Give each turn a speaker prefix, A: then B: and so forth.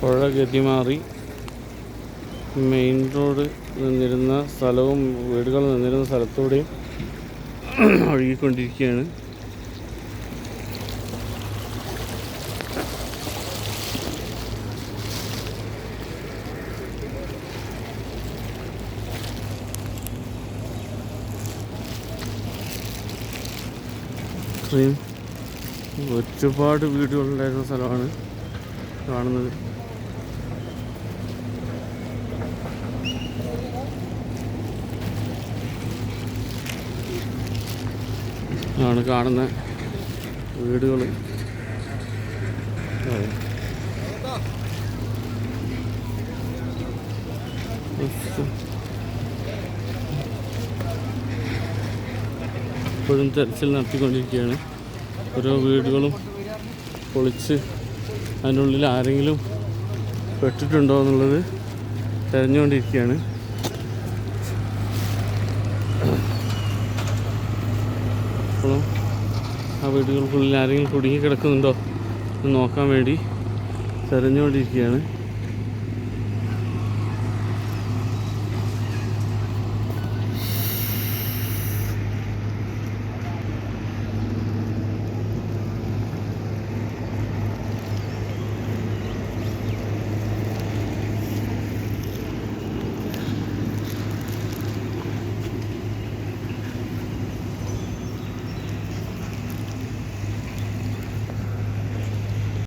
A: പുഴ ഗതിമാറി main road നിന്നിരുന്ന സ്ഥലവും വീടുകൾ നിന്നിരുന്ന സ്ഥലത്തൂടെയും ഒഴുകിക്കൊണ്ടിരിക്കുകയാണ്. ഇത്രയും ഒരുപാട് വീടുകളുണ്ടായിരുന്ന സ്ഥലമാണ് കാണുന്നത്. ആണ് കാണുന്ന വീടുകൾ ഇപ്പോഴും തെരച്ചിൽ നടത്തിക്കൊണ്ടിരിക്കുകയാണ്. ഓരോ വീടുകളും പൊളിച്ച് അതിനുള്ളിൽ ആരെങ്കിലും പെട്ടിട്ടുണ്ടോ എന്നുള്ളത് തെരഞ്ഞുകൊണ്ടിരിക്കുകയാണ്. അപ്പോഴും ആ വീടുകൾക്കുള്ളിൽ ആരെങ്കിലും കുടുങ്ങി കിടക്കുന്നുണ്ടോ എന്ന് നോക്കാൻ വേണ്ടി തെരഞ്ഞുകൊണ്ടിരിക്കുകയാണ്.